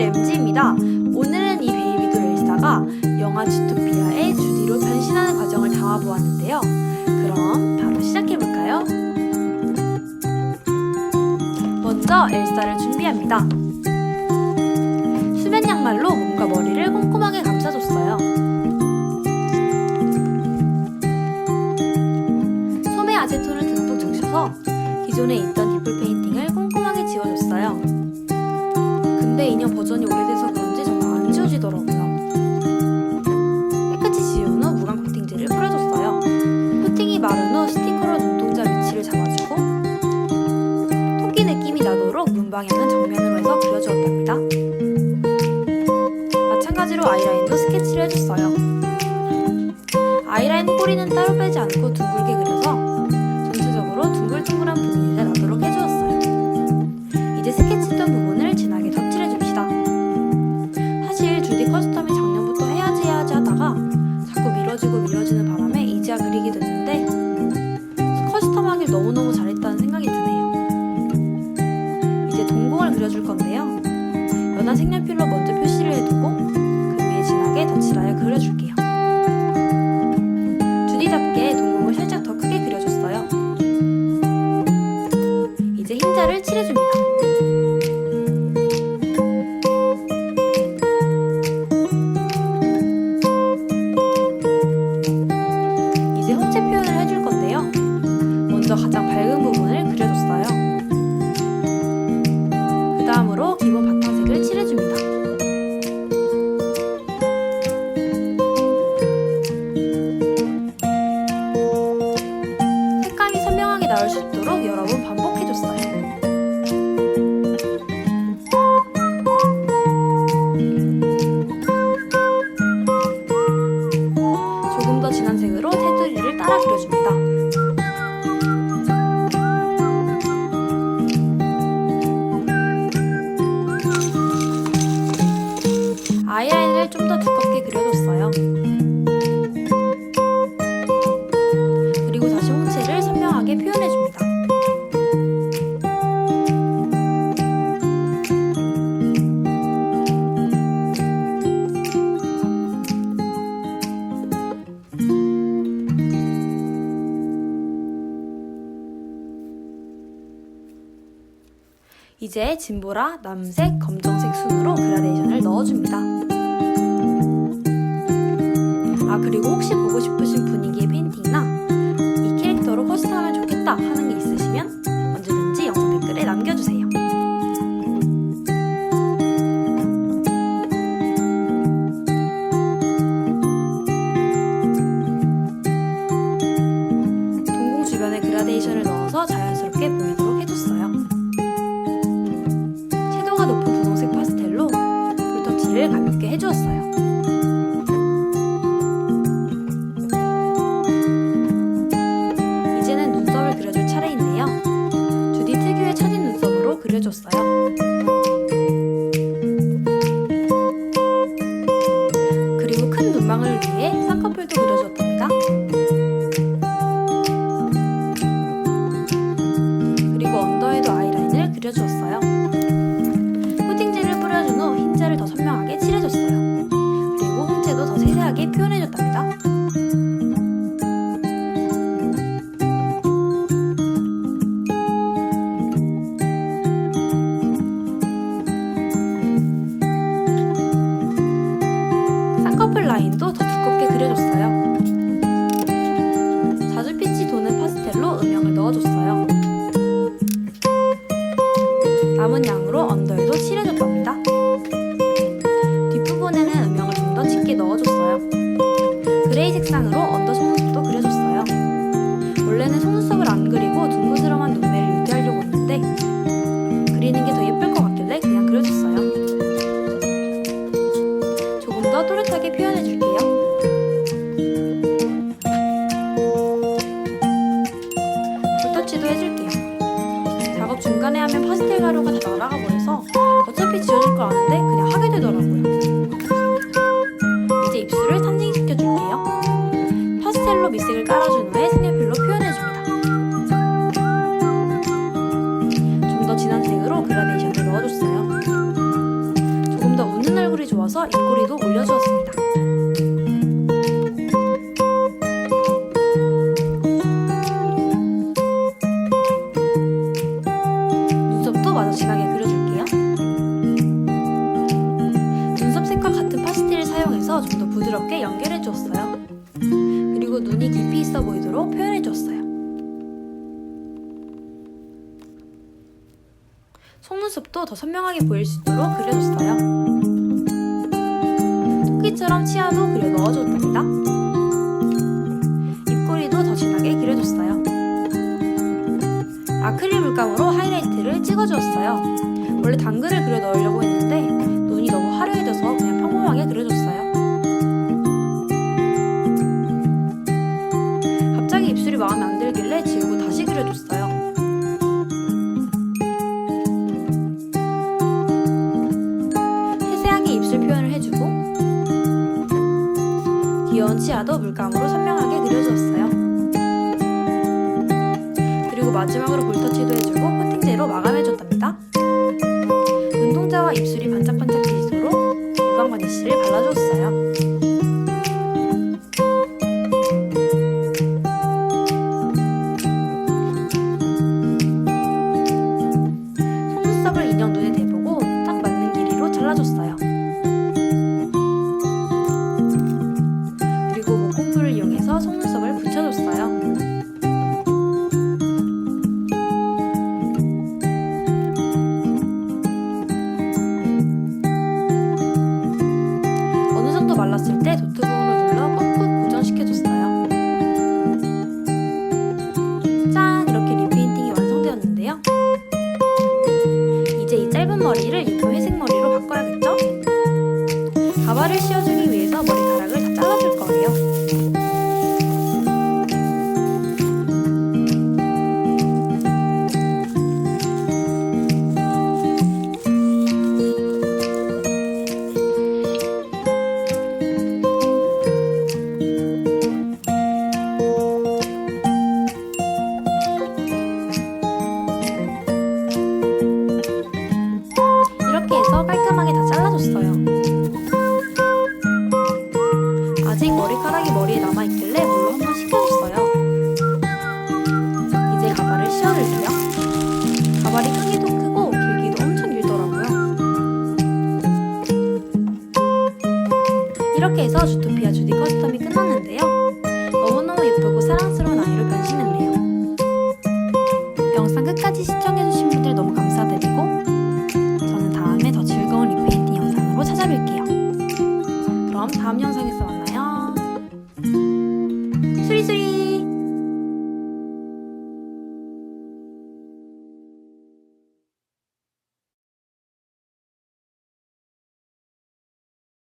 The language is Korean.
램지입니다. 오늘은 이 베이비돌 엘사가 영화 주토피아의 주디로 변신하는 과정을 담아보았는데요. 그럼 바로 시작해볼까요? 먼저 엘사를 준비합니다. 버전이 오래돼서 그런지 정말 안 지워지더라고요. 깨끗이 지운 후 무광 코팅제를 뿌려줬어요. 코팅이 마른 후 스티커로 눈동자 위치를 잡아주고 토끼 느낌이 나도록 눈 방향은 정면으로 해서 그려주었답니다. 마찬가지로 아이라인도 스케치를 해줬어요. 아이라인 꼬리는 따로 빼지 않고 둥글게 그려서 전체적으로 둥글둥글한 분위기 진한 색으로 테두리를 따라 그려줍니다. 이제 진보라, 남색, 검정색 순으로 그라데이션을 넣어줍니다. 아 그리고 혹시 보고 싶으신 파스텔로 음영을 넣어줬어요. 남은 양으로 언더에도 칠해줬답니다. 뒷부분에는 음영을 좀 더 짙게 넣어줬어요. 그레이 색상으로 언더 속눈썹도 그려줬어요. 원래는 속눈썹을 안 그리고 둥그스름한 눈매를 유지하려고 했는데 그리는 게더것 볼터치도 해줄게요. 작업 중간에 하면 파스텔 가루가 다 날아가 버려서 어차피 지워질 걸 아는데 그냥 하게 되더라고요. 이제 입술을 탄생시켜 줄게요. 파스텔로 밑색을 깔아준 후에 색연필로 표현해줍니다. 좀 더 진한 색으로 그라데이션을 넣어줬어요. 조금 더 맞춰서 입꼬리도 올려주었습니 부드럽게 연결해 주었어요. 그리고 눈이 깊이 있어 보이도록 표현해 주었어요. 속눈썹도 더 선명하게 보일 수 있도록 그려줬어요. 토끼처럼 치아도 그려 넣어줬답니다. 입꼬리도 더 진하게 그려줬어요. 아크릴 물감으로 하이라이트를 찍어주었어요. 원래 당근을 그려 넣으려고 했는데 귀여운 치아도 물감으로 선명하게 그려주었어요. 그리고 마지막으로 볼터치도 해주고 코팅제로 마감해줬답니다. 가발을 씌워 이렇게 해서 주토피아 주디 커스텀이 끝났는데요. 너무너무 예쁘고 사랑스러운 아이로 변신했네요. 영상 끝까지 시청해주신 분들 너무 감사드리고 저는 다음에 더 즐거운 리페인팅 영상으로 찾아뵐게요. 그럼 다음 영상에서 만나요.